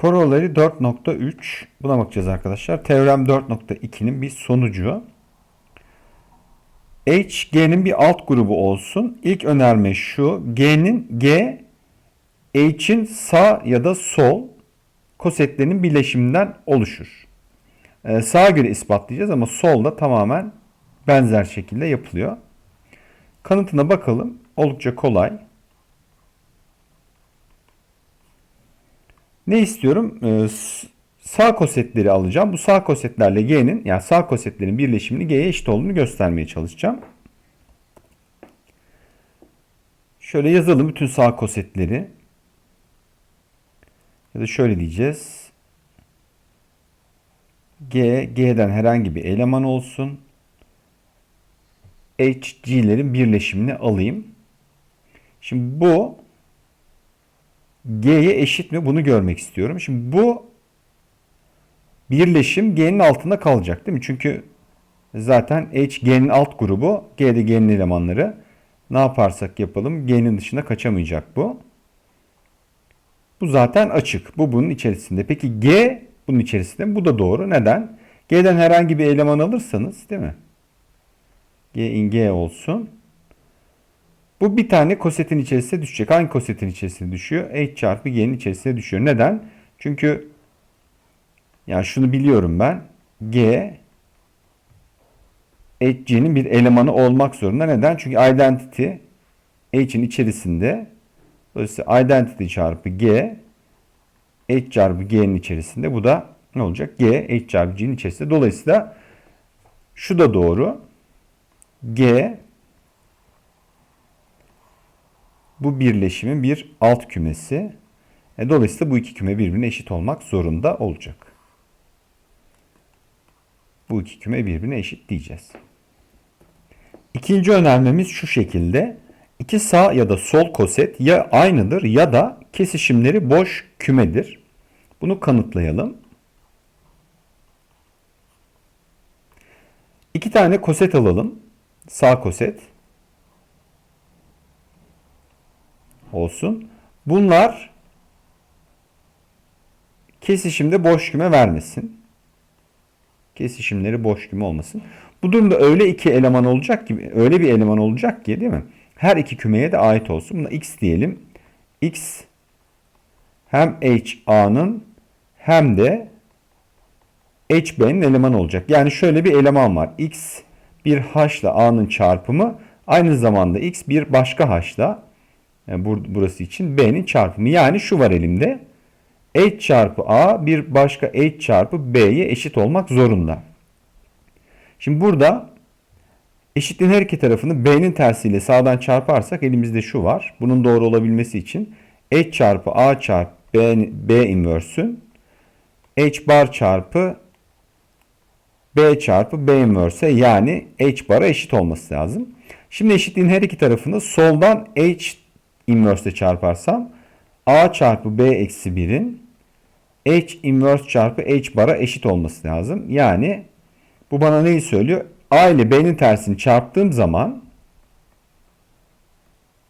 Corollary 4.3 buna bakacağız arkadaşlar. Teorem 4.2'nin bir sonucu. H, G'nin bir alt grubu olsun. İlk önerme şu. G'nin G, H'in sağ ya da sol kosetlerinin birleşiminden oluşur. Ee, sağa göre ispatlayacağız ama solda tamamen benzer şekilde yapılıyor. Kanıtına bakalım. Oldukça kolay. Ne istiyorum? Ee, sağ kosetleri alacağım. Bu sağ kosetlerle G'nin yani sağ kosetlerin birleşimini G'ye eşit olduğunu göstermeye çalışacağım. Şöyle yazalım bütün sağ kosetleri. Ya da şöyle diyeceğiz. G, G'den herhangi bir eleman olsun. H, G'lerin birleşimini alayım. Şimdi bu G'ye eşit mi? Bunu görmek istiyorum. Şimdi bu birleşim G'nin altında kalacak değil mi? Çünkü zaten H G'nin alt grubu, G de G'nin elemanları. Ne yaparsak yapalım G'nin dışına kaçamayacak bu. Bu zaten açık. Bu bunun içerisinde. Peki G bunun içerisinde? Bu da doğru. Neden? G'den herhangi bir eleman alırsanız değil mi? G in G olsun. Bu bir tane kosetin içerisine düşecek. Hangi kosetin içerisine düşüyor? H çarpı G'nin içerisine düşüyor. Neden? Çünkü yani şunu biliyorum ben. G HG'nin bir elemanı olmak zorunda. Neden? Çünkü identity H'in içerisinde dolayısıyla identity çarpı G H çarpı G'nin içerisinde. Bu da ne olacak? G H çarpı G'nin içerisinde. Dolayısıyla şu da doğru. G bu birleşimin bir alt kümesi. E, dolayısıyla bu iki küme birbirine eşit olmak zorunda olacak. Bu iki küme birbirine eşit diyeceğiz. İkinci önermemiz şu şekilde. İki sağ ya da sol koset ya aynıdır ya da kesişimleri boş kümedir. Bunu kanıtlayalım. İki tane koset alalım. Sağ koset. Olsun. Bunlar kesişimde boş küme vermesin. Kesişimleri boş küme olmasın. Bu durumda öyle iki eleman olacak ki, öyle bir eleman olacak ki değil mi? Her iki kümeye de ait olsun. Buna x diyelim. x hem h a'nın hem de h b'nin elemanı olacak. Yani şöyle bir eleman var. x bir h a'nın çarpımı aynı zamanda x bir başka h yani bur- burası için B'nin çarpımı. Yani şu var elimde. H çarpı A bir başka H çarpı B'ye eşit olmak zorunda. Şimdi burada eşitliğin her iki tarafını B'nin tersiyle sağdan çarparsak elimizde şu var. Bunun doğru olabilmesi için H çarpı A çarpı B, B inverse'ün H bar çarpı B çarpı B inverse yani H bara eşit olması lazım. Şimdi eşitliğin her iki tarafını soldan H inverse çarparsam A çarpı B eksi 1'in H inverse çarpı H bara eşit olması lazım. Yani bu bana neyi söylüyor? A ile B'nin tersini çarptığım zaman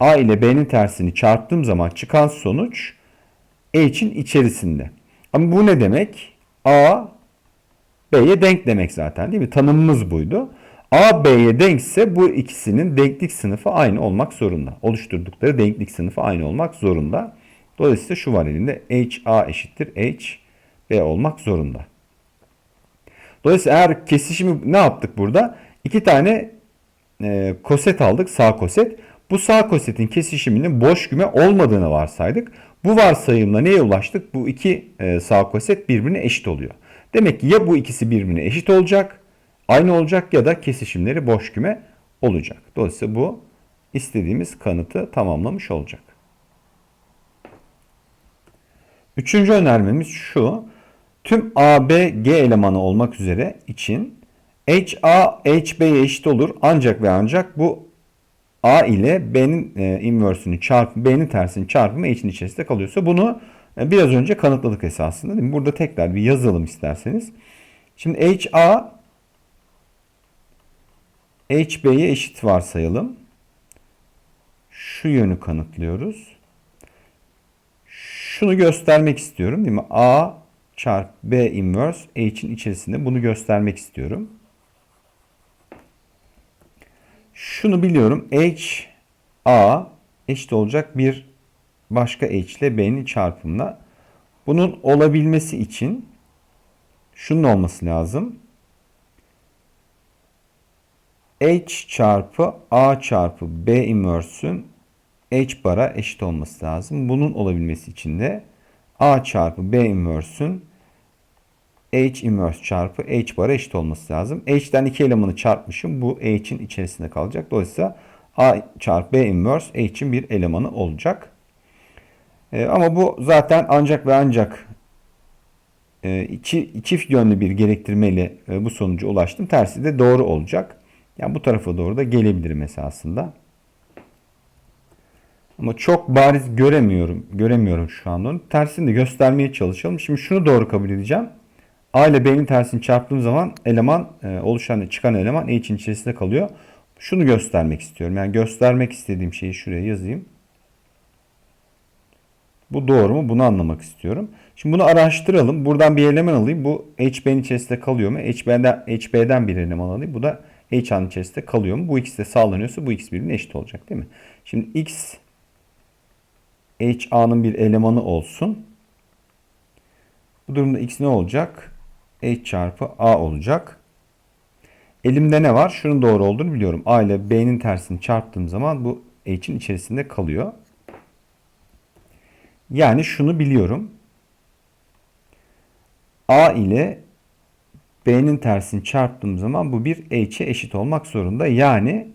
A ile B'nin tersini çarptığım zaman çıkan sonuç H'in içerisinde. Ama bu ne demek? A B'ye denk demek zaten değil mi? Tanımımız buydu. A B'ye denkse bu ikisinin denklik sınıfı aynı olmak zorunda. Oluşturdukları denklik sınıfı aynı olmak zorunda. Dolayısıyla şu var elimde. H A eşittir H B olmak zorunda. Dolayısıyla eğer kesişimi ne yaptık burada? İki tane e, koset aldık. Sağ koset. Bu sağ kosetin kesişiminin boş küme olmadığını varsaydık. Bu varsayımla neye ulaştık? Bu iki e, sağ koset birbirine eşit oluyor. Demek ki ya bu ikisi birbirine eşit olacak, aynı olacak ya da kesişimleri boş küme olacak. Dolayısıyla bu istediğimiz kanıtı tamamlamış olacak. Üçüncü önermemiz şu. Tüm A, B, G elemanı olmak üzere için H, A, H, B'ye eşit olur. Ancak ve ancak bu A ile B'nin e, inverse'ünü çarpı B'nin tersini çarpımı H'in içerisinde kalıyorsa bunu e, biraz önce kanıtladık esasında. Değil mi? Burada tekrar bir yazalım isterseniz. Şimdi H, A H, B'ye eşit varsayalım. Şu yönü kanıtlıyoruz. şunu göstermek istiyorum değil mi? A çarpı B inverse H'in içerisinde bunu göstermek istiyorum. Şunu biliyorum. H A eşit olacak bir başka H ile B'nin çarpımına. Bunun olabilmesi için şunun olması lazım. H çarpı A çarpı B inverse'ün H bara eşit olması lazım. Bunun olabilmesi için de A çarpı B inverse'ün H inverse çarpı H bara eşit olması lazım. H'den iki elemanı çarpmışım. Bu H'in içerisinde kalacak. Dolayısıyla A çarpı B inverse H'in bir elemanı olacak. Ee, ama bu zaten ancak ve ancak e, iki, çift yönlü bir gerektirmeyle e, bu sonuca ulaştım. Tersi de doğru olacak. Yani bu tarafa doğru da gelebilirim esasında. Ama çok bariz göremiyorum. Göremiyorum şu anda onu. Tersini de göstermeye çalışalım. Şimdi şunu doğru kabul edeceğim. A ile B'nin tersini çarptığım zaman eleman e, oluşan çıkan eleman E için içerisinde kalıyor. Şunu göstermek istiyorum. Yani göstermek istediğim şeyi şuraya yazayım. Bu doğru mu? Bunu anlamak istiyorum. Şimdi bunu araştıralım. Buradan bir eleman alayım. Bu HB'nin içerisinde kalıyor mu? HB'den, HB'den bir eleman alayım. Bu da HA'nın içerisinde kalıyor mu? Bu ikisi de sağlanıyorsa bu ikisi birbirine eşit olacak değil mi? Şimdi X HA'nın bir elemanı olsun. Bu durumda X ne olacak? H çarpı A olacak. Elimde ne var? Şunun doğru olduğunu biliyorum. A ile B'nin tersini çarptığım zaman bu H'in içerisinde kalıyor. Yani şunu biliyorum. A ile B'nin tersini çarptığım zaman bu bir H'e eşit olmak zorunda. Yani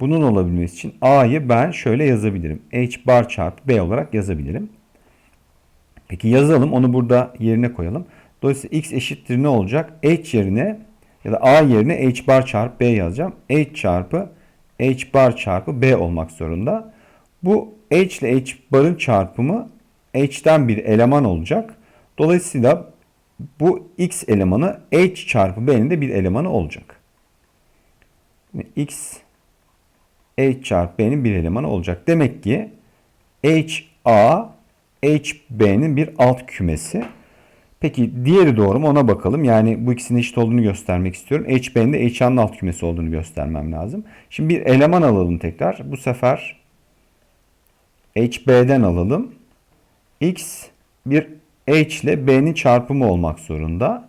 bunun olabilmesi için A'yı ben şöyle yazabilirim. H bar çarpı B olarak yazabilirim. Peki yazalım. Onu burada yerine koyalım. Dolayısıyla x eşittir ne olacak? H yerine ya da A yerine H bar çarpı B yazacağım. H çarpı H bar çarpı B olmak zorunda. Bu H ile H barın çarpımı H'den bir eleman olacak. Dolayısıyla bu x elemanı h çarpı b'nin de bir elemanı olacak. x h çarpı b'nin bir elemanı olacak. Demek ki h a h b'nin bir alt kümesi. Peki diğeri doğru mu ona bakalım. Yani bu ikisinin eşit olduğunu göstermek istiyorum. H b'nin de h a'nın alt kümesi olduğunu göstermem lazım. Şimdi bir eleman alalım tekrar. Bu sefer h b'den alalım. x bir H ile B'nin çarpımı olmak zorunda.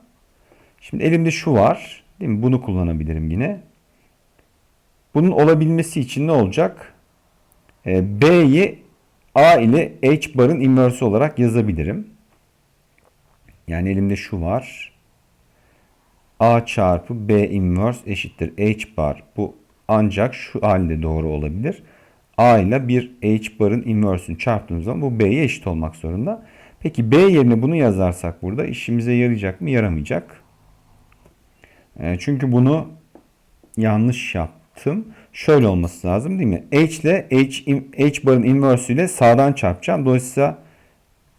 Şimdi elimde şu var. Değil mi? Bunu kullanabilirim yine. Bunun olabilmesi için ne olacak? E, B'yi A ile H barın inverse olarak yazabilirim. Yani elimde şu var. A çarpı B inverse eşittir H bar. Bu ancak şu halde doğru olabilir. A ile bir H barın inverse'ünü çarptığımız zaman bu B'ye eşit olmak zorunda. Peki B yerine bunu yazarsak burada işimize yarayacak mı? Yaramayacak. E, çünkü bunu yanlış yaptım. Şöyle olması lazım değil mi? H ile H, H barın inverse ile sağdan çarpacağım. Dolayısıyla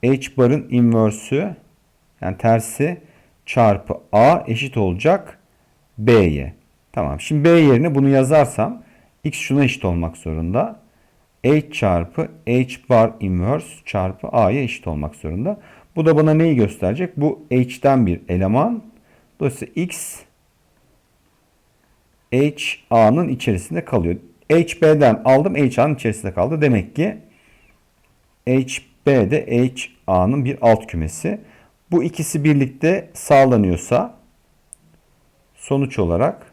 H barın inverse'ü yani tersi çarpı A eşit olacak B'ye. Tamam. Şimdi B yerine bunu yazarsam X şuna eşit olmak zorunda. H çarpı H bar inverse çarpı A'ya eşit olmak zorunda. Bu da bana neyi gösterecek? Bu H'den bir eleman. Dolayısıyla X H A'nın içerisinde kalıyor. H B'den aldım H A'nın içerisinde kaldı. Demek ki H B de H A'nın bir alt kümesi. Bu ikisi birlikte sağlanıyorsa sonuç olarak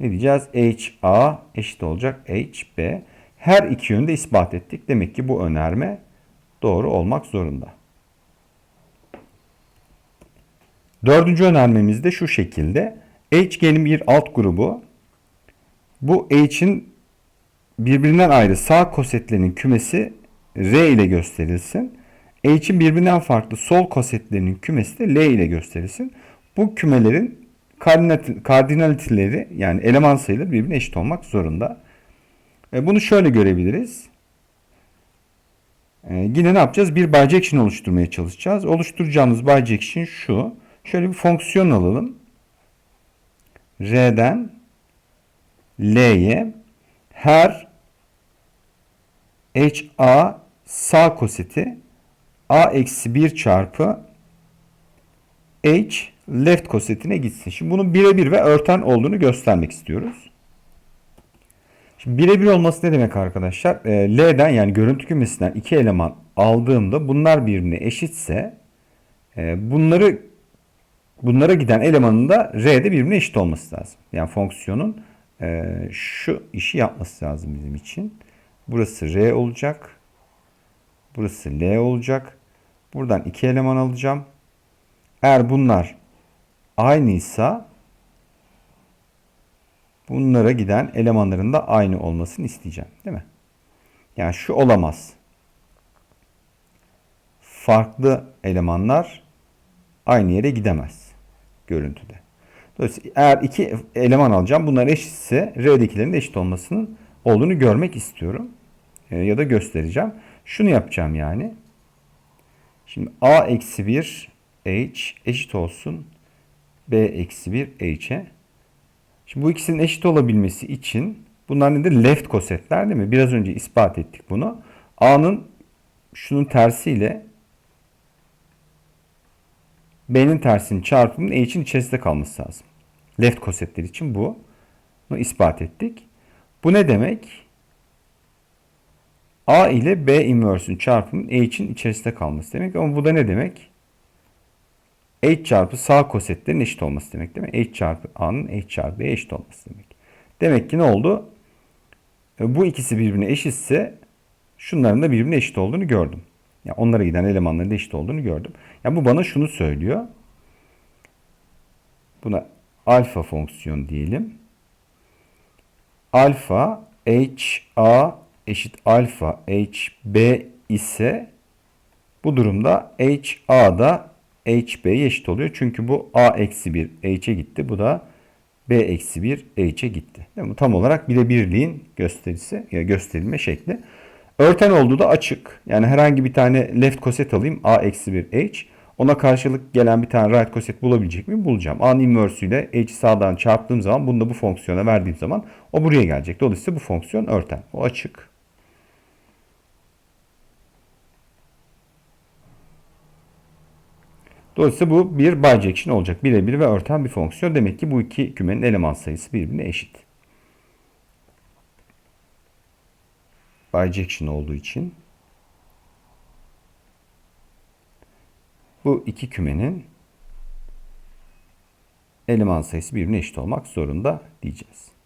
ne diyeceğiz? HA eşit olacak HB. Her iki yönde ispat ettik. Demek ki bu önerme doğru olmak zorunda. Dördüncü önermemiz de şu şekilde. HG'nin bir alt grubu. Bu H'in birbirinden ayrı sağ kosetlerinin kümesi R ile gösterilsin. H'in birbirinden farklı sol kosetlerinin kümesi de L ile gösterilsin. Bu kümelerin kardinaliteleri yani eleman sayıları birbirine eşit olmak zorunda. E, bunu şöyle görebiliriz. E, yine ne yapacağız? Bir bijection oluşturmaya çalışacağız. Oluşturacağımız bijection şu. Şöyle bir fonksiyon alalım. R'den L'ye her HA sağ koseti a eksi 1 çarpı h left kosetine gitsin. Şimdi bunun birebir ve örten olduğunu göstermek istiyoruz. Şimdi birebir olması ne demek arkadaşlar? E, L'den yani görüntü kümesinden iki eleman aldığımda bunlar birbirine eşitse e, bunları bunlara giden elemanın da R'de birbirine eşit olması lazım. Yani fonksiyonun e, şu işi yapması lazım bizim için. Burası R olacak. Burası L olacak. Buradan iki eleman alacağım. Eğer bunlar aynıysa bunlara giden elemanların da aynı olmasını isteyeceğim. Değil mi? Yani şu olamaz. Farklı elemanlar aynı yere gidemez görüntüde. Dolayısıyla eğer iki eleman alacağım bunlar eşitse R'dekilerin de eşit olmasının olduğunu görmek istiyorum. E, ya da göstereceğim. Şunu yapacağım yani. Şimdi A eksi 1 H eşit olsun B eksi 1 H'e. Şimdi bu ikisinin eşit olabilmesi için bunlar nedir? Left kosetler değil mi? Biraz önce ispat ettik bunu. A'nın şunun tersiyle B'nin tersinin çarpımının H'in içerisinde kalması lazım. Left kosetler için bu. Bunu ispat ettik. Bu ne demek? A ile B inverse'ün çarpımının H'in içerisinde kalması demek. Ama bu da ne demek? H çarpı sağ kosetlerin eşit olması demek değil mi? H çarpı A'nın H çarpı B'ye eşit olması demek. Demek ki ne oldu? E, bu ikisi birbirine eşitse şunların da birbirine eşit olduğunu gördüm. Yani onlara giden elemanların da eşit olduğunu gördüm. Yani bu bana şunu söylüyor. Buna alfa fonksiyon diyelim. Alfa h a eşit alfa h b ise bu durumda h a da h b'ye eşit oluyor. Çünkü bu a eksi 1 h'e gitti. Bu da b eksi 1 h'e gitti. Yani bu tam olarak birebirliğin gösterisi ya gösterilme şekli. Örten olduğu da açık. Yani herhangi bir tane left koset alayım. A eksi 1 H. Ona karşılık gelen bir tane right koset bulabilecek miyim? Bulacağım. A'nın inverse ile H'i sağdan çarptığım zaman bunu da bu fonksiyona verdiğim zaman o buraya gelecek. Dolayısıyla bu fonksiyon örten. O açık. Dolayısıyla bu bir bijection olacak. Birebir ve örten bir fonksiyon. Demek ki bu iki kümenin eleman sayısı birbirine eşit. bijection olduğu için bu iki kümenin eleman sayısı birbirine eşit olmak zorunda diyeceğiz.